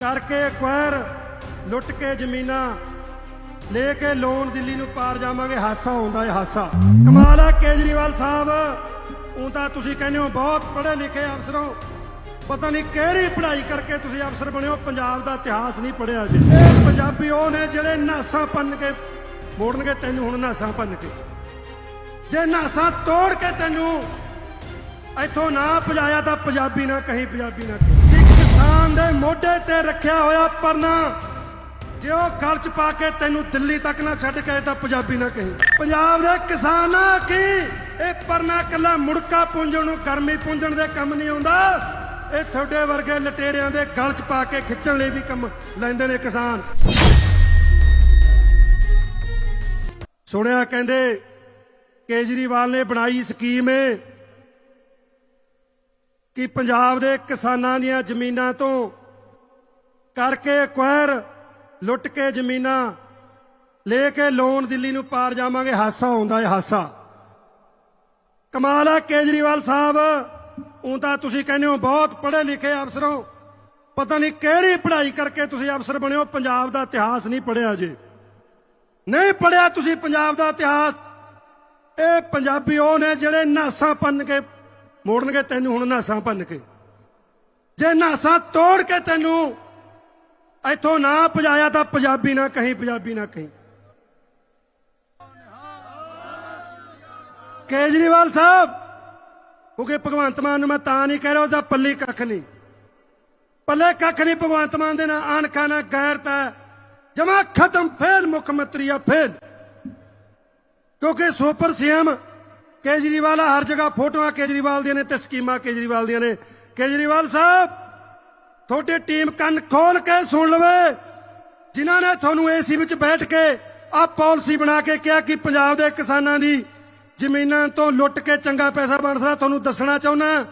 ਕਰਕੇ ਐਕਵਾਇਰ ਲੁੱਟ ਕੇ ਜ਼ਮੀਨਾਂ ਲੈ ਕੇ ਲੋਨ ਦਿੱਲੀ ਨੂੰ ਪਾਰ ਜਾਵਾਂਗੇ। ਹਾਸਾ ਹੁੰਦਾ ਹੈ, ਹਾਸਾ। ਕਮਾਲ ਹੈ ਕੇਜਰੀਵਾਲ ਸਾਹਿਬ। ਉਹ ਤਾਂ ਤੁਸੀਂ ਕਹਿੰਦੇ ਹੋ, ਬਹੁਤ ਪੜ੍ਹੇ ਲਿਖੇ ਅਫਸਰੋਂ। ਪਤਾ ਨਹੀਂ ਕਿਹੜੀ ਪੜ੍ਹਾਈ ਕਰਕੇ ਤੁਸੀਂ ਅਫਸਰ ਬਣੇ ਹੋ। ਪੰਜਾਬ ਦਾ ਇਤਿਹਾਸ ਨਹੀਂ ਪੜ੍ਹਿਆ ਜੀ। ਇਹ ਪੰਜਾਬੀ ਉਹ ਨੇ ਜਿਹੜੇ ਨਾਸਾਂ ਪੰਨ ਕੇ ਮੋੜਨਗੇ, ਤੈਨੂੰ ਹੁਣ ਨਾਸਾਂ ਪੰਨ ਕੇ। ਜੇ ਨਾਸਾਂ ਤੋੜ ਕੇ ਤੈਨੂੰ ਇੱਥੋਂ ਨਾ ਭਜਾਇਆ ਤਾਂ ਪੰਜਾਬੀ ਨਾ ਕਹੀਂ, ਪੰਜਾਬੀ ਨਾ ਕਹੀਂ। ਕਿਸਾਨ ਦੇ ਮੋਢੇ ਤੇ ਰੱਖਿਆ ਹੋਇਆ ਪਰਨਾ। ਜੇ ਉਹ ਗਲ ਚ ਪਾ ਕੇ ਤੈਨੂੰ ਦਿੱਲੀ ਤੱਕ ਨਾ ਛੱਡ ਕੇ ਤਾਂ ਪੰਜਾਬੀ ਨਾ ਕਹੀਂ। ਪੰਜਾਬ ਦੇ ਕਿਸਾਨਾਂ ਕੀ? ਇਹ ਪਰਨਾ ਕੱਲਾ ਮੁੜਕਾ ਪੁੰਜਣ ਨੂੰ ਗਰਮੀ ਪੁੰਜਣ ਦੇ ਕੰਮ ਨਹੀਂ ਆਉਂਦਾ। ਇਹ ਤੁਹਾਡੇ ਵਰਗੇ ਲਟੇਰਿਆਂ ਦੇ ਗਲ ਚ ਪਾ ਕੇ ਖਿੱਚਣ ਲਈ ਵੀ ਕੰਮ ਲੈਂਦੇ ਨੇ ਕਿਸਾਨ। ਸੁਣਿਆ ਕਹਿੰਦੇ, ਕੇਜਰੀਵਾਲ ਨੇ ਬਣਾਈ ਸਕੀਮ। ਏ ਕਿ ਪੰਜਾਬ ਦੇ ਕਿਸਾਨਾਂ ਦੀਆਂ ਜ਼ਮੀਨਾਂ ਤੋਂ ਕਰਕੇ ਐਕਵਾਇਰ ਲੁੱਟ ਕੇ ਜ਼ਮੀਨਾਂ ਲੈ ਕੇ ਲੋਨ ਦਿੱਲੀ ਨੂੰ ਪਾਰ ਜਾਵਾਂਗੇ, ਹਾਸਾ ਆਉਂਦਾ ਹੈ, ਹਾਸਾ। ਕਮਾਲ ਹੈ ਕੇਜਰੀਵਾਲ ਸਾਹਿਬ ਉਹ ਤਾਂ ਤੁਸੀਂ ਕਹਿੰਦੇ ਹੋ ਬਹੁਤ ਪੜ੍ਹੇ ਲਿਖੇ ਅਫਸਰੋਂ, ਪਤਾ ਨਹੀਂ ਕਿਹੜੀ ਪੜ੍ਹਾਈ ਕਰਕੇ ਤੁਸੀਂ ਅਫਸਰ ਬਣਿਓ ਪੰਜਾਬ ਦਾ ਇਤਿਹਾਸ ਨਹੀਂ ਪੜ੍ਹਿਆ ਜੇ। ਨਹੀਂ ਪੜ੍ਹਿਆ ਤੁਸੀਂ ਪੰਜਾਬ ਦਾ ਇਤਿਹਾਸ, ਇਹ ਪੰਜਾਬੀ ਉਹ ਨੇ ਜਿਹੜੇ ਨਾਸਾਂ ਪੰਨ ਕੇ ਮੋੜਨਗੇ ਤੈਨੂੰ ਹੁਣ ਨਾਸਾਂ ਭੰਨ ਕੇ। ਜੇ ਨਾਸਾਂ ਤੋੜ ਕੇ ਤੈਨੂੰ ਇੱਥੋਂ ਨਾ ਪਜਾਇਆ ਤਾਂ ਪੰਜਾਬੀ ਨਾ ਕਹੀਂ, ਪੰਜਾਬੀ ਨਾ ਕਹੀਂ। ਕੇਜਰੀਵਾਲ ਸਾਹਿਬ ਕਿਉਂਕਿ ਭਗਵੰਤ ਮਾਨ ਨੂੰ ਮੈਂ ਤਾਂ ਨਹੀਂ ਕਹਿ ਰਿਹਾ, ਉਹਦਾ ਪੱਲੀ ਕੱਖ ਨਹੀਂ। ਪੱਲੇ ਕੱਖ ਨਹੀਂ ਭਗਵੰਤ ਮਾਨ ਦੇ ਨਾਲ ਆਣਖਾ ਨਾ ਗੈਰਤ ਹੈ ਜਮਾ ਖਤਮ, ਫੇਲ ਮੁੱਖ ਮੰਤਰੀ ਆ, ਫੇਲ। ਕਿਉਂਕਿ ਸੁਪਰ ਸੀਐਮ ਕੇਜਰੀਵਾਲ ਹਰ ਜਗ੍ਹਾ ਫੋਟੋਆਂ ਕੇਜਰੀਵਾਲ ਦੀਆਂ ਨੇ ਤੇ ਸਕੀਮਾਂ ਕੇਜਰੀਵਾਲ ਦੀਆਂ ਨੇ। ਕੇਜਰੀਵਾਲ ਸਾਹਿਬ, ਤੁਹਾਡੀ ਟੀਮ ਕੰਨ ਖੋਲ ਕੇ ਸੁਣ ਲਵੇ। ਜਿਨ੍ਹਾਂ ਨੇ ਤੁਹਾਨੂੰ ਏਸੀ ਵਿੱਚ ਬੈਠ ਕੇ ਆ ਪਾਲਿਸੀ ਬਣਾ ਕੇ ਕਿਹਾ ਕਿ ਪੰਜਾਬ ਦੇ ਕਿਸਾਨਾਂ ਦੀ ਜ਼ਮੀਨਾਂ ਤੋਂ ਲੁੱਟ ਕੇ ਚੰਗਾ ਪੈਸਾ ਬਣ ਸਕਦਾ, ਤੁਹਾਨੂੰ ਦੱਸਣਾ ਚਾਹੁੰਦਾ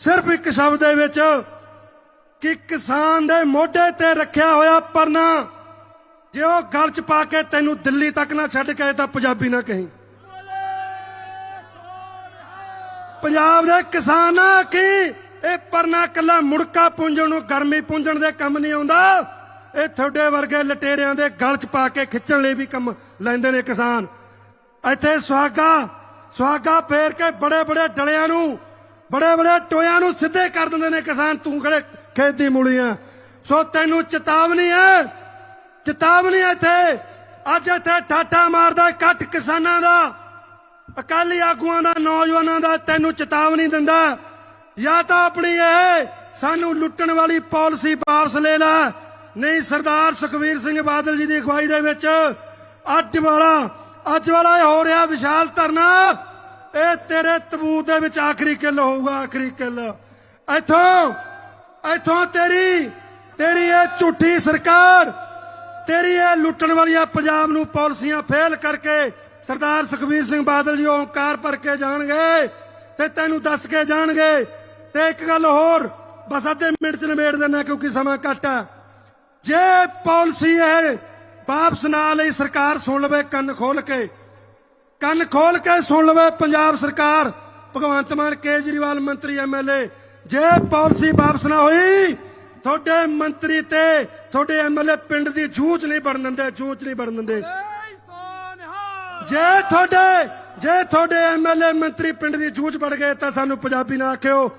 ਸਿਰਫ ਇੱਕ ਸ਼ਬਦ ਦੇ ਵਿੱਚ ਕਿ ਕਿਸਾਨ ਦੇ ਮੋਢੇ ਤੇ ਰੱਖਿਆ ਹੋਇਆ ਪਰਨਾ, ਜੇ ਉਹ ਗਲ ਚ ਪਾ ਕੇ ਤੈਨੂੰ ਦਿੱਲੀ ਤੱਕ ਨਾ ਛੱਡ ਕੇ ਤਾਂ ਪੰਜਾਬੀ ਨਾ ਕਹੀਂ। ਪੰਜਾਬ ਦੇ ਕਿਸਾਨਾਂ ਕੀ? ਇਹ ਪਰਨਾ ਕੱਲਾ ਮੁੜਕਾ ਪੁੰਜਣ ਨੂੰ ਗਰਮੀ ਪੁੰਜਣ ਦੇ ਕੰਮ ਨਹੀਂ ਆਉਂਦਾ। ਇਹ ਤੁਹਾਡੇ ਵਰਗੇ ਲਟੇਰਿਆਂ ਦੇ ਗਲ ਚ ਪਾ ਕੇ ਖਿੱਚਣ ਲਈ ਵੀ ਕੰਮ ਲੈਂਦੇ ਨੇ ਕਿਸਾਨ। ਇੱਥੇ ਸੁਹਾਗਾ ਸੁਹਾਗਾ ਫੇਰ ਕੇ ਬੜੇ ਬੜੇ ਡਲਿਆਂ ਨੂੰ ਬੜੇ ਬੜੇ ਟੋਇਆਂ ਨੂੰ ਸਿੱਧੇ ਕਰ ਦਿੰਦੇ ਨੇ ਕਿਸਾਨ, ਤੂੰ ਕਿਹੜੇ ਖੇਤ ਦੀ ਮੂਲੀ ਆ। ਸੋ ਤੈਨੂੰ ਚੇਤਾਵਨੀ ਹੈ, ਚੇਤਾਵਨੀ ਇੱਥੇ। ਅੱਜ ਇੱਥੇ ਠਾਠਾ ਮਾਰਦਾ ਇਕੱਠ ਕਿਸਾਨਾਂ ਦਾ। ਅਕਾਲੀ ਆਗੂਆਂ ਦਾ ਨੌਜਵਾਨਾਂ ਦਾ ਤੈਨੂੰ ਚੇਤਾਵਨੀ ਦਿੰਦਾ। ਜਾਂ ਤਾਂ ਆਪਣੀ ਇਹ ਸਾਨੂੰ ਲੁੱਟਣ ਵਾਲੀ ਪਾਲਿਸੀ ਵਾਪਸ ਲੈ ਲੈ। ਨਹੀਂ, ਸਰਦਾਰ ਸੁਖਵੀਰ ਸਿੰਘ ਬਾਦਲ ਜੀ ਦੀ ਅਗਵਾਈ ਦੇ ਵਿੱਚ ਅੱਜ ਵਾਲਾ ਅੱਜ ਵਾਲਾ ਇਹ ਹੋ ਰਿਹਾ ਵਿਸ਼ਾਲ ਧਰਨਾ। ਇਹ ਤੇਰੇ ਤਬੂਤ ਦੇ ਵਿੱਚ ਆਖਰੀ ਕਿੱਲ ਹੋਊਗਾ, ਆਖਰੀ ਕਿੱਲ। ਇੱਥੋਂ ਇੱਥੋਂ ਤੇਰੀ ਤੇਰੀ ਇਹ ਝੂਠੀ ਸਰਕਾਰ ਤੇਰੀ ਇਹ ਲੁੱਟਣ ਵਾਲੀਆਂ ਪੰਜਾਬ ਨੂੰ ਪਾਲਿਸੀਆਂ ਫੇਲ ਕਰਕੇ ਸਰਦਾਰ ਸੁਖਬੀਰ ਸਿੰਘ ਬਾਦਲ ਜੀ ਓਂਕਾਰ ਭਰ ਕੇ ਜਾਣਗੇ ਤੇ ਤੈਨੂੰ ਦੱਸ ਕੇ ਜਾਣਗੇ। ਤੇ ਇੱਕ ਗੱਲ ਹੋਰ, ਬਸ ਅੱਧੇ ਮਿੰਟ ਚ ਨਿਬੇੜ ਦੇਣਾ ਕਿਉਂਕਿ ਸਮਾਂ ਘੱਟ ਹੈ ਜੇ ਪਾਲਿਸੀ ਇਹ ਵਾਪਸ ਨਾ ਲਈ, ਸਰਕਾਰ ਸੁਣ ਲਵੇ ਕੰਨ ਖੋਲ ਕੇ। ਕੰਨ ਖੋਲ ਕੇ ਸੁਣ ਲਵੇ ਪੰਜਾਬ ਸਰਕਾਰ। ਭਗਵੰਤ ਮਾਨ ਕੇਜਰੀਵਾਲ ਮੰਤਰੀ ਐਮਐਲਏ ਜੇ ਪਾਲਿਸੀ ਵਾਪਸ ਨਾ ਹੋਈ ਤੁਹਾਡੇ ਮੰਤਰੀ ਤੇ ਤੁਹਾਡੇ ਐਮਐਲਏ ਪਿੰਡ ਦੀ ਜੂਝ ਨਹੀਂ ਬਣ ਦਿੰਦੇ ਜੂਝ ਨਹੀਂ ਬਣ ਦਿੰਦੇ। ਜੇ ਤੁਹਾਡੇ ਜੇ ਤੁਹਾਡੇ ਐਮਐਲਏ ਮੰਤਰੀ ਪਿੰਡ ਦੀ ਜੂਝ ਵੜ ਗਏ ਤਾਂ ਸਾਨੂੰ ਪੰਜਾਬੀ ਨਾ ਆਖਿਓ।